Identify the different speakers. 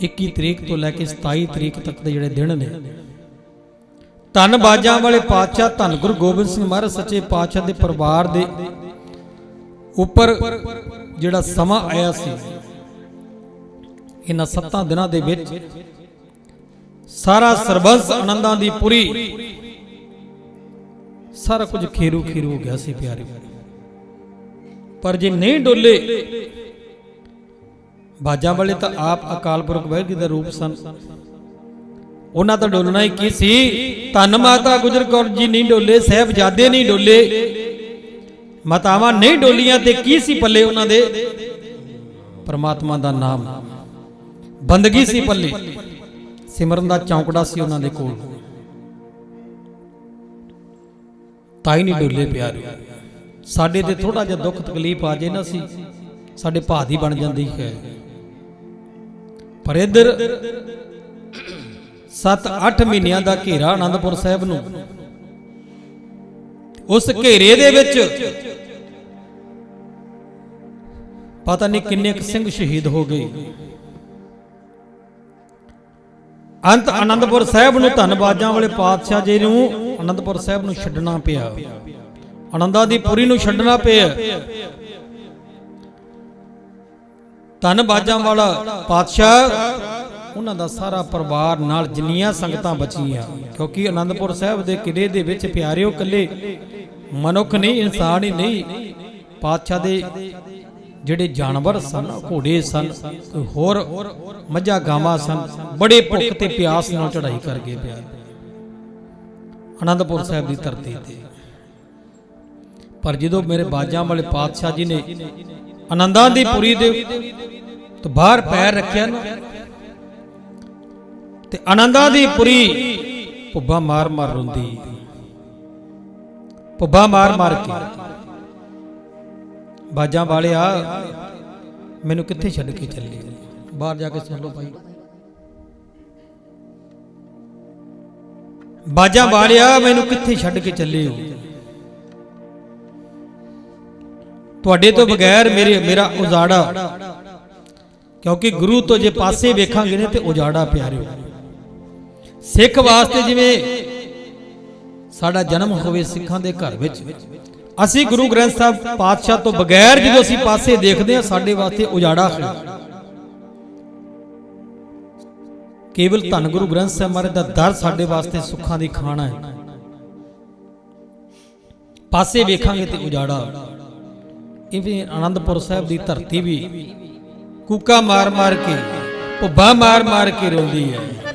Speaker 1: 21 ਤਰੀਕ ਤੋਂ ਲੈ ਕੇ 27 ਤਰੀਕ ਤੱਕ ਦੇ ਜਿਹੜੇ ਦਿਨ ਨੇ। ਧੰਨ ਬਾਜਾਂ ਵਾਲੇ ਪਾਤਸ਼ਾਹ, ਧੰਨ ਗੁਰੂ ਗੋਬਿੰਦ ਸਿੰਘ ਮਹਾਰਾਜ ਸੱਚੇ ਪਾਤਸ਼ਾਹ ਦੇ ਪਰਿਵਾਰ ਦੇ ਉੱਪਰ ਜਿਹੜਾ ਸਮਾਂ ਆਇਆ ਸੀ, ਇਹਨਾਂ ਸੱਤਾਂ ਦਿਨਾਂ ਦੇ ਵਿੱਚ ਸਾਰਾ ਸਰਬੰਸ ਆਨੰਦਾਂ ਦੀ ਪੂਰੀ, ਸਾਰਾ ਕੁਝ ਖੇਰੂ ਖੇਰੂ ਹੋ ਗਿਆ ਸੀ ਪਿਆਰੇ ਪਰ ਜੇ ਨਹੀਂ ਡੋਲੇ ਬਾਜਾਂ ਵਾਲੇ ਤਾਂ ਆਪ ਅਕਾਲ ਪੁਰਖ ਵਾਹਿਗੁਰੂ ਦਾ ਰੂਪ ਸਨ। ਉਹਨਾਂ ਦਾ ਡੋਲਣਾ ਹੀ ਕੀ ਸੀ, ਧੰਨ ਮਾਤਾ ਗੁਜਰ ਕੌਰ ਜੀ ਨਹੀਂ ਡੋਲੇ, ਸਹਿਬਜ਼ਾਦੇ ਨਹੀਂ ਡੋਲੇ। ਮਾਤਾਵਾਂ ਨਹੀਂ ਡੋਲੀਆਂ ਤੇ ਕੀ ਸੀ ਪੱਲੇ ਉਹਨਾਂ ਦੇ? ਪਰਮਾਤਮਾ ਦਾ ਨਾਮ। ਬੰਦਗੀ ਸੀ ਪੱਲੇ। ਸਿਮਰਨ ਦਾ ਚੌਂਕੜਾ ਸੀ ਉਹਨਾਂ ਦੇ ਕੋਲ। ਤਾਂ ਹੀ ਨਹੀਂ ਡੋਲੇ ਪਿਆਰੇ। ਸਾਡੇ ਤੇ ਥੋੜਾ ਜਿਹਾ ਦੁੱਖ ਤਕਲੀਫ ਆ ਜੇ ਨਾ ਸੀ, ਸਾਡੇ ਭਾਅ ਦੀ ਬਣ ਜਾਂਦੀ ਹੈ। ਪਰ ਇੱਧਰ 7-8 ਮਹੀਨਿਆਂ ਦਾ ਘੇਰਾ ਆਨੰਦਪੁਰ ਸਾਹਿਬ ਨੂੰ। ਉਸ ਘੇਰੇ ਦੇ ਵਿੱਚ ਪਤਾ ਨਹੀਂ ਕਿੰਨੇ ਕੁ ਸਿੰਘ ਸ਼ਹੀਦ ਹੋ ਗਏ। ਅੰਤ ਆਨੰਦਪੁਰ ਸਾਹਿਬ ਨੂੰ ਧੰਨਵਾਜਾਂ ਵਾਲੇ ਪਾਤਸ਼ਾਹ ਜੀ ਨੂੰ ਆਨੰਦਪੁਰ ਸਾਹਿਬ ਨੂੰ ਛੱਡਣਾ ਪਿਆ। ਆਨੰਦਾਂ ਦੀ ਪੁਰੀ ਨੂੰ ਛੱਡਣਾ ਪਿਆ। ਧੰਨਵਾਜਾਂ ਵਾਲਾ ਪਾਤਸ਼ਾਹ। ਉਹਨਾਂ ਦਾ ਸਾਰਾ ਪਰਿਵਾਰ ਨਾਲ ਜਿੰਨੀਆਂ ਸੰਗਤਾਂ ਬਚੀਆਂ, ਕਿਉਂਕਿ ਆਨੰਦਪੁਰ ਸਾਹਿਬ ਦੇ ਕਿਲੇ ਦੇ ਵਿੱਚ ਪਿਆਰਿਓ ਕੱਲੇ ਮਨੁੱਖ ਨਹੀਂ, ਇਨਸਾਨ ਹੀ ਨਹੀਂ। ਪਾਤਸ਼ਾਹ ਦੇ ਜਿਹੜੇ ਜਾਨਵਰ ਸਨ, ਘੋੜੇ ਸਨ ਕੋਈ ਹੋਰ ਮੱਝਾਂ ਗਾਵਾਂ ਸਨ, ਬੜੇ ਭੁੱਖ ਤੇ ਪਿਆਸ ਨਾਲ ਚੜਾਈ ਕਰਕੇ ਗਏ ਆਨੰਦਪੁਰ ਸਾਹਿਬ ਦੀ ਧਰਤੀ ਤੇ। ਪਰ ਜਦੋਂ ਮੇਰੇ ਬਾਜਾਂ ਵਾਲੇ ਪਾਤਸ਼ਾਹ ਜੀ ਨੇ ਆਨੰਦਾਂ ਦੀ ਪੁਰੀ ਦੇ ਤੋਂ ਬਾਹਰ ਪੈਰ ਰੱਖਿਆ ਨਾ। ਤੇ ਆਨੰਦਾਂ ਦੀ ਪੁਰੀ ਭੁੱਬਾ ਮਾਰ ਮਾਰ ਰੋਂਦੀ। ਭੁੱਬਾ ਮਾਰ ਮਾਰ ਕੇ। ਬਾਜਾਂ ਵਾਲਿਆ, ਮੈਨੂੰ ਕਿੱਥੇ ਛੱਡ ਕੇ ਚੱਲੇ? ਬਾਹਰ ਜਾ ਕੇ ਸੁਣ ਲਓ ਭਾਈ। ਬਾਜਾਂ ਵਾਲਿਆ, ਮੈਨੂੰ ਕਿੱਥੇ ਛੱਡ ਕੇ ਚੱਲੇ ਹੋ? ਤੁਹਾਡੇ ਤੋਂ ਬਗੈਰ ਮੇਰੇ ਮੇਰਾ ਉਜਾੜਾ। ਕਿਉਂਕਿ ਗੁਰੂ ਤੋਂ ਜੇ ਪਾਸੇ ਵੇਖਾਂਗੇ ਨੇ ਤੇ ਉਜਾੜਾ ਪਿਆਰਿਓ। ਸਿੱਖ ਵਾਸਤੇ ਜਿਵੇਂ ਸਾਡਾ ਜਨਮ ਹੋਵੇ ਸਿੱਖਾਂ ਦੇ ਘਰ ਵਿੱਚ। ਅਸੀਂ ਗੁਰੂ ਗ੍ਰੰਥ ਸਾਹਿਬ ਪਾਤਸ਼ਾਹ ਤੋਂ ਬਗੈਰ ਜਦੋਂ ਅਸੀਂ ਪਾਸੇ ਦੇਖਦੇ ਹਾਂ ਸਾਡੇ ਵਾਸਤੇ ਉਜਾੜਾ ਹੈ। ਕੇਵਲ ਧੰਨ ਗੁਰੂ ਗ੍ਰੰਥ ਸਾਹਿਬ ਮਹਾਰਾਜ ਦਾ ਦਰ ਸਾਡੇ ਵਾਸਤੇ ਸੁੱਖਾਂ ਦੀ ਖਾਣਾ ਹੈ। ਪਾਸੇ ਵੇਖਾਂਗੇ ਤੇ ਉਜਾੜਾ। ਇਵੇਂ ਆਨੰਦਪੁਰ ਸਾਹਿਬ ਦੀ ਧਰਤੀ ਵੀ ਕੂਕਾ ਮਾਰ ਮਾਰ ਕੇ, ਭੁੱਬਾ ਮਾਰ ਮਾਰ ਕੇ ਰੋਂਦੀ ਹੈ।